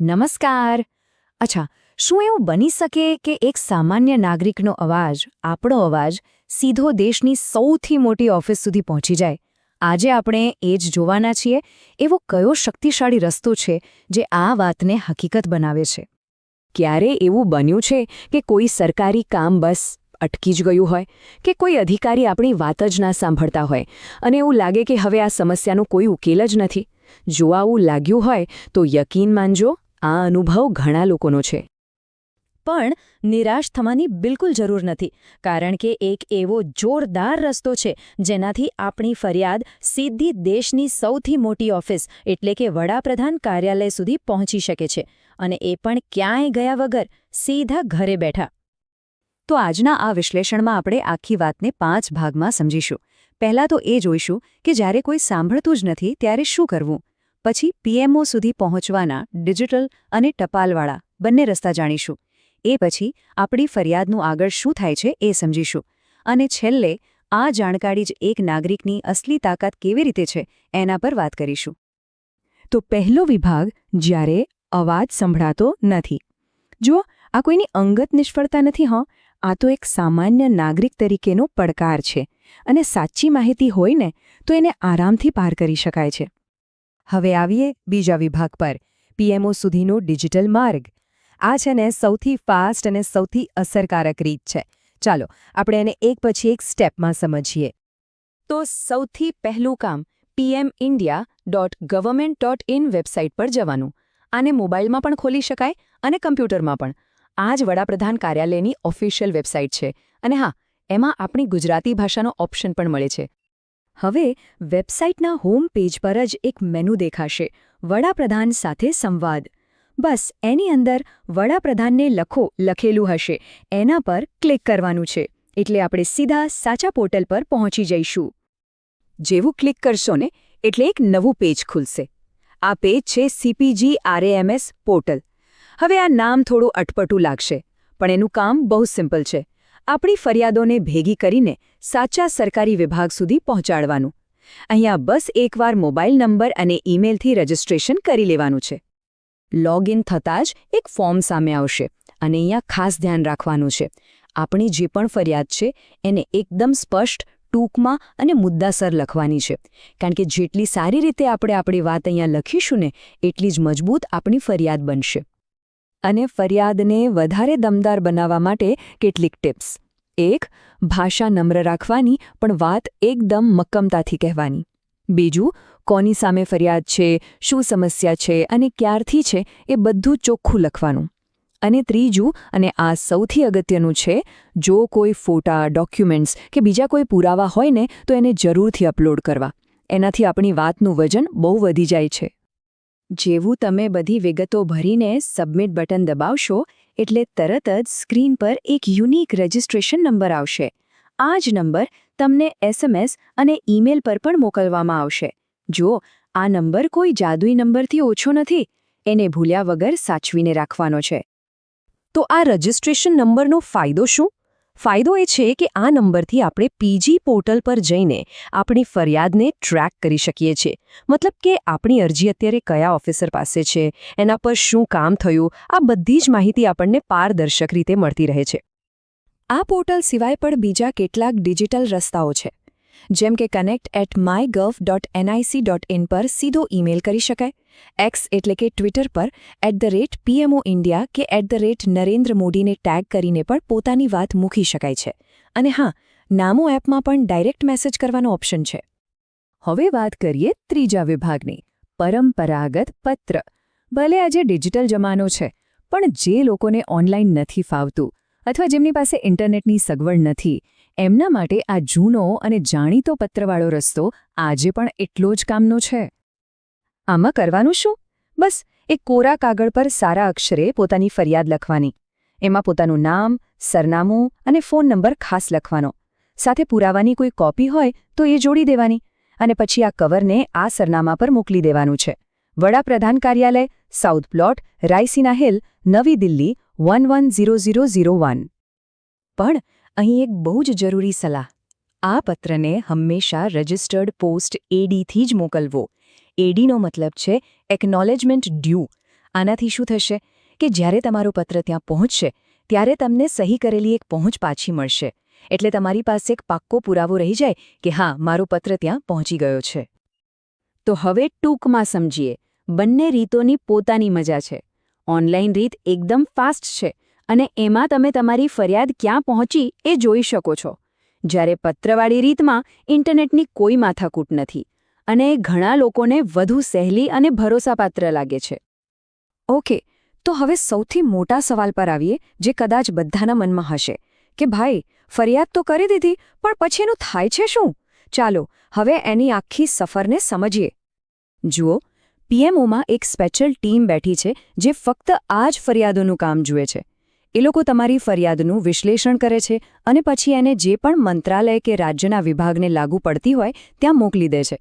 નમસ્કાર. અચ્છા, શું એવું બની શકે કે એક સામાન્ય નાગરિકનો અવાજ, આપણો અવાજ, સીધો દેશની સૌથી મોટી ઓફિસ સુધી પહોંચી જાય? આજે આપણે એ જ જોવાના છીએ. એવો કયો શક્તિશાળી રસ્તો છે જે આ વાતને હકીકત બનાવે છે? ક્યારે એવું બન્યું છે કે કોઈ સરકારી કામ બસ અટકી જ ગયું હોય? કે કોઈ અધિકારી આપણી વાત જ ના સાંભળતા હોય? અને એવું લાગે કે હવે આ સમસ્યાનો કોઈ ઉકેલ જ નથી? જો આવું લાગ્યું હોય તો યકીન માનજો. આ અનુભવ ઘણા લોકોનો છે. પણ નિરાશ થવાની બિલકુલ જરૂર નથી, કારણ કે એક એવો જોરદાર રસ્તો છે, જેનાથી આપણી ફરિયાદ સીધી દેશની સૌથી મોટી ઓફિસ, એટલે કે વડાપ્રધાન કાર્યાલય સુધી પહોંચી શકે છે, અને એ પણ ક્યાંય ગયા વગર, સીધા ઘરે બેઠા. તો આજના આ વિશ્લેષણમાં આપણે આખી વાતને પાંચ ભાગમાં સમજીશું. પહેલાં તો એ જોઈશું કે જ્યારે કોઈ સાંભળતું જ નથી, ત્યારે શું કરવું? પછી પીએમઓ સુધી પહોંચવાના ડિજિટલ અને ટપાલવાળા બંને રસ્તા જાણીશું. એ પછી આપણી ફરિયાદનું આગળ શું થાય છે એ સમજીશું. અને છેલ્લે આ જાણકારી જ એક નાગરિકની અસલી તાકાત કેવી રીતે છે એના પર વાત કરીશું. તો પહેલો વિભાગ જ્યારે અવાજ સંભળાતો નથી. જુઓ, આ કોઈની અંગત નિષ્ફળતા નથી, હં. આ તો એક સામાન્ય નાગરિક તરીકેનો પડકાર છે. અને સાચી માહિતી હોય ને, તો એને આરામથી પાર કરી શકાય છે. હવે આવીએ બીજા વિભાગ પર. પીએમઓ સુધીનો ડિજિટલ માર્ગ. આ છે ને સૌથી ફાસ્ટ અને સૌથી અસરકારક રીત છે. ચાલો, આપણે એને એક પછી એક સ્ટેપમાં સમજીએ. તો સૌથી પહેલું કામ PM India dot government dot in website પર જવાનું. આને મોબાઈલમાં પણ ખોલી શકાય અને કમ્પ્યુટરમાં પણ. આ જ વડાપ્રધાન કાર્યાલયની ઓફિશિયલ વેબસાઇટ છે. અને હા, એમાં આપણી ગુજરાતી ભાષાનો ઓપ્શન પણ મળે છે. હવે વેબસાઇટના હોમ પેજ પર જ એક મેનુ દેખાશે, વડાપ્રધાન સાથે સંવાદ. બસ, એની અંદર વડાપ્રધાનને લખો, લખેલું હશે. એના પર ક્લિક કરવાનું છે. એટલે આપણે સીધા સાચા પોર્ટલ પર પહોંચી જઈશું. જેવું ક્લિક કરશો ને, એટલે એક નવું પેજ ખુલશે. આ પેજ છે સીપીજી આરએએમએસ પોર્ટલ. હવે આ નામ થોડું અટપટું લાગશે, પણ એનું કામ બહુ સિમ્પલ છે. આપણી ફરિયાદોને ભેગી કરીને સાચા સરકારી વિભાગ સુધી પહોંચાડવાનું. અહીંયા બસ એકવાર મોબાઈલ નંબર અને ઈમેલથી રજિસ્ટ્રેશન કરી લેવાનું છે. લોગ ઇન થતાં જ એક ફોર્મ સામે આવશે અને અહીંયા ખાસ ધ્યાન રાખવાનું છે. આપણી જે પણ ફરિયાદ છે, એને એકદમ સ્પષ્ટ, ટૂંકમાં અને મુદ્દાસર લખવાની છે. કારણ કે જેટલી સારી રીતે આપણે આપણી વાત અહીંયા લખીશું ને, એટલી જ મજબૂત આપણી ફરિયાદ બનશે. અને ફરિયાદને વધારે દમદાર બનાવવા માટે કેટલીક ટિપ્સ. એક, ભાષા નમ્ર રાખવાની, પણ વાત એકદમ મક્કમતાથી કહેવાની. બીજું, કોની સામે ફરિયાદ છે, શું સમસ્યા છે અને ક્યારથી છે એ બધું ચોખ્ખું લખવાનું. અને ત્રીજું, અને આ સૌથી અગત્યનું છે, જો કોઈ ફોટા, ડોક્યુમેન્ટ્સ કે બીજા કોઈ પુરાવા હોય ને, તો એને જરૂરથી અપલોડ કરવા. એનાથી આપણી વાતનું વજન બહુ વધી જાય છે. જેવું તમે બધી વિગતો ભરીને સબમિટ બટન દબાવશો, એટલે તરત જ સ્ક્રીન પર એક યુનિક રજિસ્ટ્રેશન નંબર આવશે. આ જ નંબર તમને એસએમએસ અને ઈમેલ પર પણ મોકલવામાં આવશે. જો આ નંબર કોઈ જાદુઈ નંબરથી ઓછો નથી, એને ભૂલ્યા વગર સાચવીને રાખવાનો છે. તો આ રજિસ્ટ્રેશન નંબરનો ફાયદો શું? ફાયદો એ છે કે આ નંબરથી આપણે પીજી પોર્ટલ પર જઈને આપણી ફરિયાદને ટ્રેક કરી શકીએ છીએ. મતલબ કે આપણી અરજી અત્યારે કયા ઓફિસર પાસે છે, એના પર શું કામ થયું, આ બધી જ માહિતી આપણને પારદર્શક રીતે મળતી રહે છે. આ પોર્ટલ સિવાય પણ બીજા કેટલાક ડિજિટલ રસ્તાઓ છે, જેમ કે connect at my gov dot NIC dot in પર સીધો ઈમેલ કરી શકાય. એક્સ એટલે કે ટ્વિટર પર at the rate PMO India કે એટ ધ રેટ નરેન્દ્ર મોદીને ટેગ કરીને પણ પોતાની વાત મૂકી શકાય છે. અને હા, નામો એપમાં પણ ડાયરેક્ટ મેસેજ કરવાનો ઓપ્શન છે. હવે વાત કરીએ ત્રીજા વિભાગની, પરંપરાગત પત્ર. ભલે આજે ડિજિટલ જમાનો છે, પણ જે લોકોને ઓનલાઈન નથી ફાવતું, અથવા જેમની પાસે ઇન્ટરનેટની સગવડ નથી, એમના માટે આ જૂનો અને જાણીતો પત્રવાળો રસ્તો આજે પણ એટલો જ કામનો છે. આમાં કરવાનું શું? બસ, એક કોરા કાગળ પર સારા અક્ષરે પોતાની ફરિયાદ લખવાની. એમાં પોતાનું નામ, સરનામું અને ફોન નંબર ખાસ લખવાનો. સાથે પુરાવાની કોઈ કોપી હોય તો એ જોડી દેવાની અને પછી આ કવરને આ સરનામા પર મોકલી દેવાનું છે. વડાપ્રધાન કાર્યાલય, south plot, Raisina hill, Navi Delhi one one zero zero zero one પણ અહીં એક બહુ જ જરૂરી સલાહ. આ પત્રને હંમેશા રજિસ્ટર્ડ પોસ્ટ એડીથી જ મોકલવો. એડીનો મતલબ છે એકનોલેજમેન્ટ ડ્યુ આનાથી શું થશે? કે જ્યારે તમારો પત્ર ત્યાં પહોંચશે, ત્યારે તમને સહી કરેલી એક પહોંચ પાછી મળશે. એટલે તમારી પાસે એક પાક્કો પુરાવો રહી જાય કે હા, મારો પત્ર ત્યાં પહોંચી ગયો છે. તો હવે ટૂંકમાં સમજીએ. બંને રીતોની પોતાની મજા છે. ઓનલાઈન રીત એકદમ ફાસ્ટ છે અને એમાં તમે તમારી ફરિયાદ ક્યાં પહોંચી એ જોઈ શકો છો. જ્યારે પત્રવાળી રીતમાં ઇન્ટરનેટની કોઈ માથાકૂટ નથી. અને એ ઘણા લોકોને વધુ સહેલી અને ભરોસાપાત્ર લાગે છે. ઓકે, તો હવે સૌથી મોટા સવાલ પર આવીએ, જે કદાચ બધાના મનમાં હશે. કે ભાઈ, ફરિયાદ તો કરી દીધી, પણ પછી એનું થાય છે શું? ચાલો, હવે એની આખી સફરને સમજીએ. જુઓ, પીએમઓમાં એક સ્પેશિયલ ટીમ બેઠી છે, જે ફક્ત આ જ ફરિયાદોનું કામ જુએ છે. એ લોકો તમારી ફરિયાદનું વિશ્લેષણ કરે છે અને પછી એને જે પણ મંત્રાલય કે રાજ્યના વિભાગને લાગુ પડતી હોય, ત્યાં મોકલી દે છે.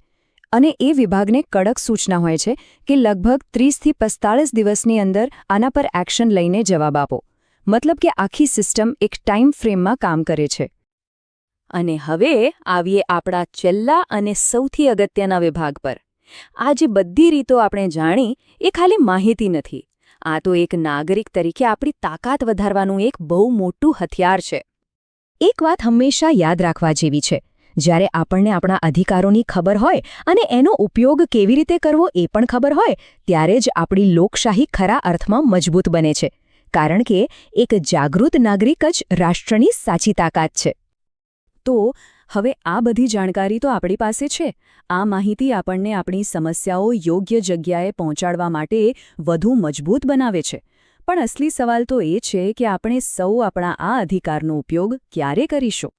અને એ વિભાગને કડક સૂચના હોય છે કે લગભગ ત્રીસથી પિસ્તાળીસ દિવસની અંદર આના પર એક્શન લઈને જવાબ આપો. મતલબ કે આખી સિસ્ટમ એક ટાઈમ ફ્રેમમાં કામ કરે છે. અને હવે આવીએ આપણા છેલ્લા અને સૌથી અગત્યના વિભાગ પર. આ જે બધી રીતો આપણે જાણી, એ ખાલી માહિતી નથી. આ તો એક નાગરિક તરીકે આપણી તાકાત વધારવાનું એક બહુ મોટું હથિયાર છે. એક વાત હંમેશા યાદ રાખવા જેવી છે. જ્યારે આપણને આપણા અધિકારોની ખબર હોય અને એનો ઉપયોગ કેવી રીતે કરવો એ પણ ખબર હોય, ત્યારે જ આપણી લોકશાહી ખરા અર્થમાં મજબૂત બને છે. કારણ કે એક જાગૃત નાગરિક જ રાષ્ટ્રની સાચી તાકાત છે. તો હવે આ બધી જાણકારી તો આપણી પાસે છે. આ માહિતી આપણને આપણી સમસ્યાઓ યોગ્ય જગ્યાએ પહોંચાડવા માટે વધુ મજબૂત બનાવે છે. પણ અસલી સવાલ તો એ છે કે આપણે સૌ આપણા આ અધિકારનો ઉપયોગ ક્યારે કરીશું?